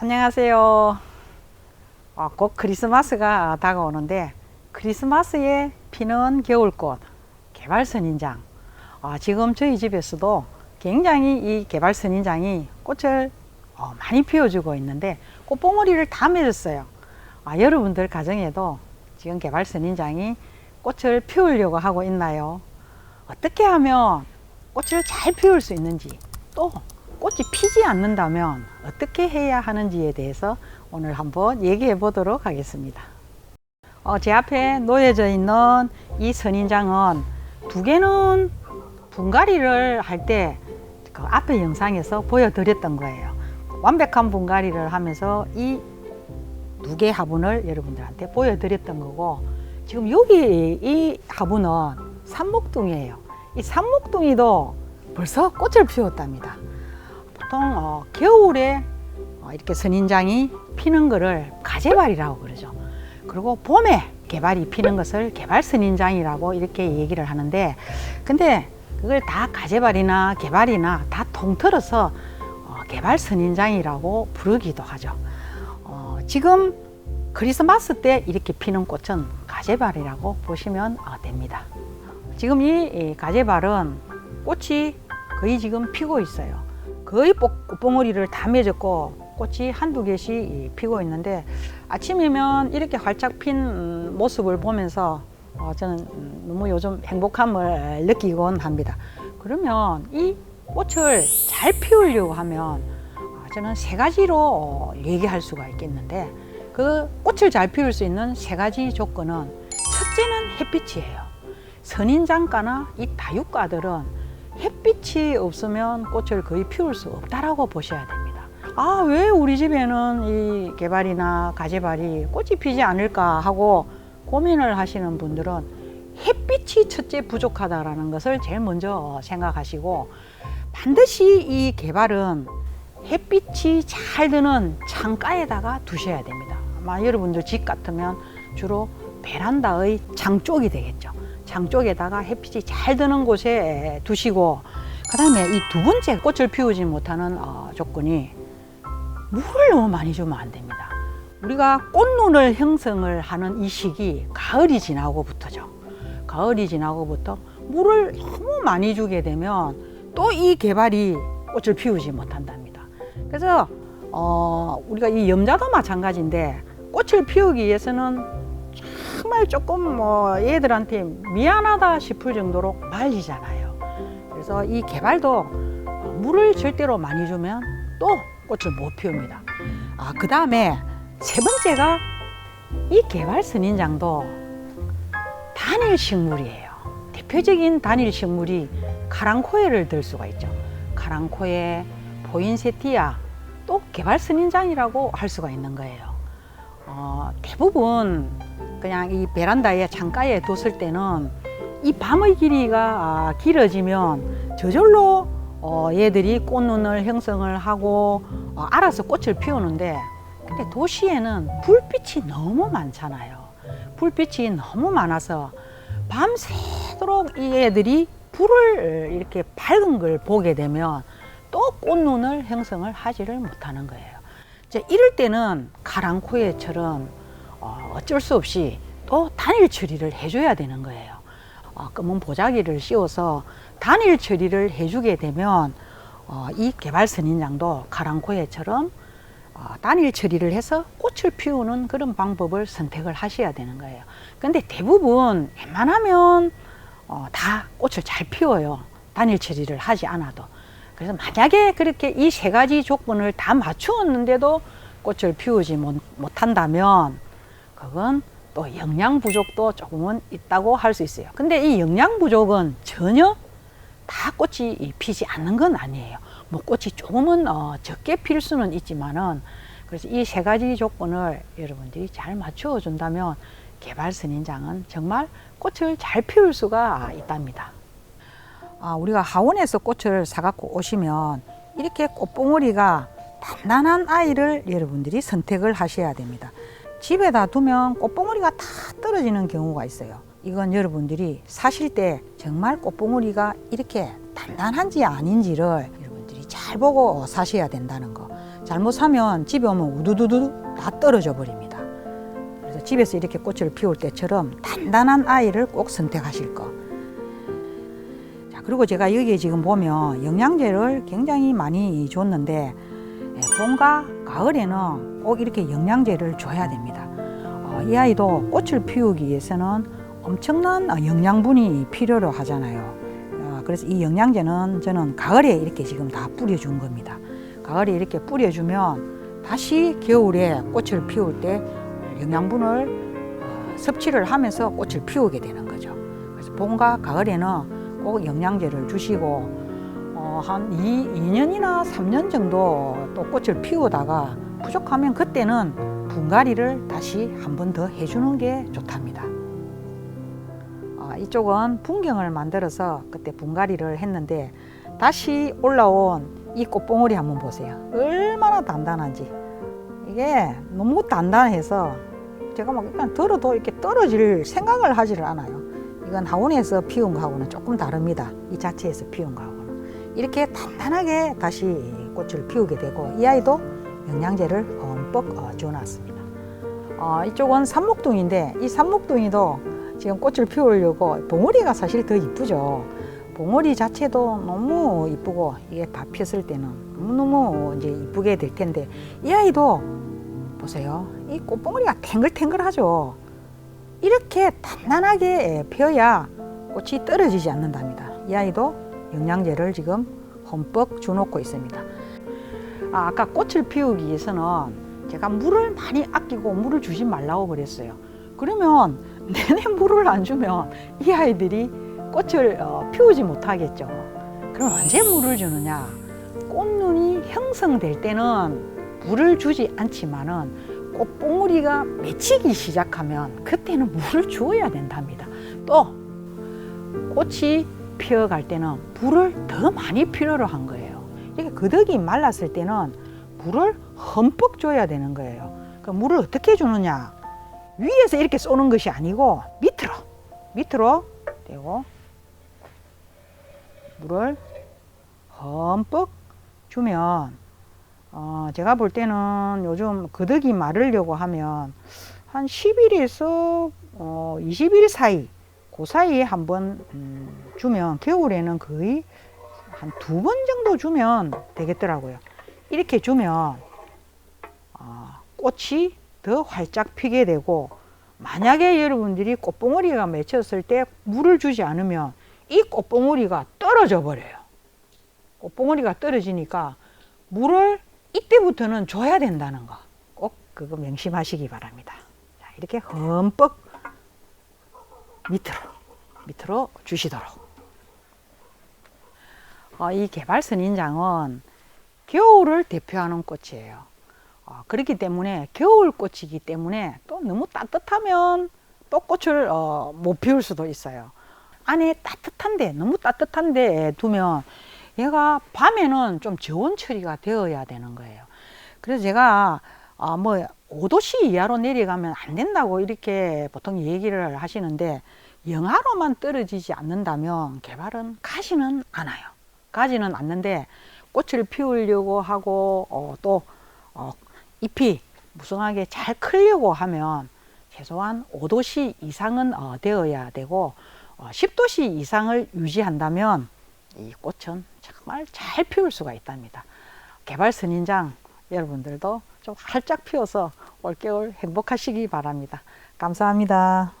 안녕하세요. 어, 곧 크리스마스가 다가오는데 크리스마스에 피는 겨울꽃 개발선인장. 어, 지금 저희 집에서도 굉장히 이 개발선인장이 꽃을 어, 많이 피워주고 있는데 꽃봉오리를 다 맺었어요. 아, 여러분들 가정에도 지금 개발선인장이 꽃을 피우려고 하고 있나요? 어떻게 하면 꽃을 잘 피울 수 있는지 또 꽃이 피지 않는다면 어떻게 해야 하는지에 대해서 오늘 한번 얘기해 보도록 하겠습니다. 어, 제 앞에 놓여져 있는 이 선인장은 두 개는 분갈이를 할 때 그 앞에 영상에서 보여드렸던 거예요. 완벽한 분갈이를 하면서 이 두 개 화분을 여러분들한테 보여드렸던 거고 지금 여기 이 화분은 산목둥이에요. 이 산목둥이도 벌써 꽃을 피웠답니다. 보통 어, 겨울에 어, 이렇게 선인장이 피는 거를 가재발이라고 그러죠. 그리고 봄에 개발이 피는 것을 개발 선인장이라고 이렇게 얘기를 하는데 근데 그걸 다 가재발이나 개발이나 다 통틀어서 어, 개발 선인장이라고 부르기도 하죠. 어, 지금 크리스마스 때 이렇게 피는 꽃은 가재발이라고 보시면 어, 됩니다. 지금 이, 이 가재발은 꽃이 거의 지금 피고 있어요. 거의 꽃- 꽃봉오리를 다 맺었고 꽃이 한두 개씩 이 피고 있는데 아침이면 이렇게 활짝 핀 음, 모습을 보면서 어, 저는 음, 너무 요즘 행복함을 느끼곤 합니다. 그러면 이 꽃을 잘 피우려고 하면 어, 저는 세 가지로 어, 얘기할 수가 있겠는데 그 꽃을 잘 피울 수 있는 세 가지 조건은 첫째는 햇빛이에요. 선인장가나 이 다육가들은 햇빛이 없으면 꽃을 거의 피울 수 없다라고 보셔야 됩니다. 아, 왜 우리 집에는 이 개발이나 가지발이 꽃이 피지 않을까 하고 고민을 하시는 분들은 햇빛이 첫째 부족하다라는 것을 제일 먼저 생각하시고 반드시 이 개발은 햇빛이 잘 드는 창가에다가 두셔야 됩니다. 아마 여러분들 집 같으면 주로 베란다의 장 쪽이 되겠죠. 장 쪽에다가 햇빛이 잘 드는 곳에 두시고 그 다음에 이 두 번째 꽃을 피우지 못하는 어, 조건이 물을 너무 많이 주면 안 됩니다. 우리가 꽃눈을 형성을 하는 이 시기 가을이 지나고부터죠. 가을이 지나고부터 물을 너무 많이 주게 되면 또 이 개발이 꽃을 피우지 못한답니다. 그래서 어, 우리가 이 염자도 마찬가지인데 꽃을 피우기 위해서는 정말 조금 뭐 얘들한테 미안하다 싶을 정도로 말리잖아요. 그래서 이 개발도 물을 절대로 많이 주면 또 꽃을 못 피웁니다. 아, 그 다음에 세 번째가 이 개발 선인장도 단일 식물이에요. 대표적인 단일 식물이 카랑코에를 들 수가 있죠. 카랑코에, 포인세티아, 또 개발 선인장이라고 할 수가 있는 거예요. 어, 대부분 그냥 이 베란다에 창가에 뒀을 때는 이 밤의 길이가 아, 길어지면 저절로 어, 얘들이 꽃눈을 형성을 하고 어, 알아서 꽃을 피우는데 근데 도시에는 불빛이 너무 많잖아요. 불빛이 너무 많아서 밤새도록 이 애들이 불을 이렇게 밝은 걸 보게 되면 또 꽃눈을 형성을 하지를 못하는 거예요. 이제 이럴 때는 가랑코에처럼 어, 어쩔 수 없이 또 단일 처리를 해줘야 되는 거예요. 어, 검은 보자기를 씌워서 단일 처리를 해주게 되면 어, 이 개발 선인장도 가랑코에처럼 어, 단일 처리를 해서 꽃을 피우는 그런 방법을 선택을 하셔야 되는 거예요. 근데 대부분 웬만하면 어, 다 꽃을 잘 피워요. 단일 처리를 하지 않아도. 그래서 만약에 그렇게 이 세 가지 조건을 다 맞추었는데도 꽃을 피우지 못, 못한다면 그건 또 영양 부족도 조금은 있다고 할 수 있어요. 근데 이 영양 부족은 전혀 다 꽃이 이 피지 않는 건 아니에요. 뭐 꽃이 조금은 어, 적게 필 수는 있지만은 그래서 이 세 가지 조건을 여러분들이 잘 맞추어 준다면 개발 선인장은 정말 꽃을 잘 피울 수가 있답니다. 아, 우리가 하원에서 꽃을 사갖고 오시면 이렇게 꽃봉오리가 단단한 아이를 여러분들이 선택을 하셔야 됩니다. 집에다 두면 꽃봉오리가 다 떨어지는 경우가 있어요. 이건 여러분들이 사실 때 정말 꽃봉오리가 이렇게 단단한지 아닌지를 여러분들이 잘 보고 사셔야 된다는 거. 잘못하면 집에 오면 우두두두 다 떨어져 버립니다. 그래서 집에서 이렇게 꽃을 피울 때처럼 단단한 아이를 꼭 선택하실 거. 자, 그리고 제가 여기에 지금 보면 영양제를 굉장히 많이 줬는데 예, 봄과 가을에는 꼭 이렇게 영양제를 줘야 됩니다. 어, 이 아이도 꽃을 피우기 위해서는 엄청난 어, 영양분이 필요로 하잖아요. 어, 그래서 이 영양제는 저는 가을에 이렇게 지금 다 뿌려준 겁니다. 가을에 이렇게 뿌려주면 다시 겨울에 꽃을 피울 때 영양분을 어, 섭취를 하면서 꽃을 피우게 되는 거죠. 그래서 봄과 가을에는 꼭 영양제를 주시고 어, 한 2, 2년이나 3년 정도 또 꽃을 피우다가 부족하면 그때는 분갈이를 다시 한 번 더 해주는 게 좋답니다. 어, 이쪽은 분경을 만들어서 그때 분갈이를 했는데 다시 올라온 이 꽃봉오리 한번 보세요. 얼마나 단단한지. 이게 너무 단단해서 제가 막 그냥 들어도 이렇게 떨어질 생각을 하지를 않아요. 이건 하원에서 피운 거하고는 조금 다릅니다. 이 자체에서 피운 거하고는. 이렇게 단단하게 다시 꽃을 피우게 되고 이 아이도 영양제를 어, 줘놨습니다. 어, 이쪽은 삼목둥인데 이 삼목둥이도 지금 꽃을 피우려고 봉오리가 사실 더 이쁘죠. 봉오리 자체도 너무 이쁘고 이게 다 폈을 때는 너무너무 이제 이쁘게 될 텐데 이 아이도 보세요. 이 꽃봉오리가 탱글탱글하죠. 이렇게 단단하게 펴야 꽃이 떨어지지 않는답니다. 이 아이도 영양제를 지금 흠뻑 주놓고 있습니다. 아, 아까 꽃을 피우기 위해서는 제가 물을 많이 아끼고 물을 주지 말라고 그랬어요. 그러면 내내 물을 안 주면 이 아이들이 꽃을 어, 피우지 못하겠죠. 그럼 언제 물을 주느냐? 꽃눈이 형성될 때는 물을 주지 않지만은 꽃봉우리가 맺히기 시작하면 그때는 물을 주어야 된답니다. 또 꽃이 피어갈 때는 물을 더 많이 필요로 한 거예요. 이게 그덕이 말랐을 때는 물을 흠뻑 줘야 되는 거예요. 그 물을 어떻게 주느냐? 위에서 이렇게 쏘는 것이 아니고 밑으로 밑으로 떼고 물을 흠뻑 주면 어, 제가 볼 때는 요즘 그덕이 마르려고 하면 한 10일에서 어, 20일 사이 그 사이에 한번 음, 주면 겨울에는 거의 한 두 번 정도 주면 되겠더라고요. 이렇게 주면 어, 꽃이 더 활짝 피게 되고 만약에 여러분들이 꽃봉오리가 맺혔을 때 물을 주지 않으면 이 꽃봉오리가 떨어져 버려요. 꽃봉오리가 떨어지니까 물을 이때부터는 줘야 된다는 거. 꼭 그거 명심하시기 바랍니다. 자, 이렇게 흠뻑 밑으로, 밑으로 주시도록. 어, 이 개발선 인장은 겨울을 대표하는 꽃이에요. 어, 그렇기 때문에 겨울 꽃이기 때문에 또 너무 따뜻하면 또 꽃을 어, 못 피울 수도 있어요. 안에 따뜻한데 너무 따뜻한데 두면 얘가 밤에는 좀 저온 처리가 되어야 되는 거예요. 그래서 제가 아, 뭐 5도씨 이하로 내려가면 안 된다고 이렇게 보통 얘기를 하시는데 영하로만 떨어지지 않는다면 개발은 가지는 않아요. 가지는 않는데 꽃을 피우려고 하고 어, 또 어, 잎이 무성하게 잘 크려고 하면 최소한 5도씨 이상은 어, 되어야 되고 어, 10도씨 이상을 유지한다면 이 꽃은 정말 잘 피울 수가 있답니다. 개발 선인장 여러분들도 좀 활짝 피워서 올겨울 행복하시기 바랍니다. 감사합니다.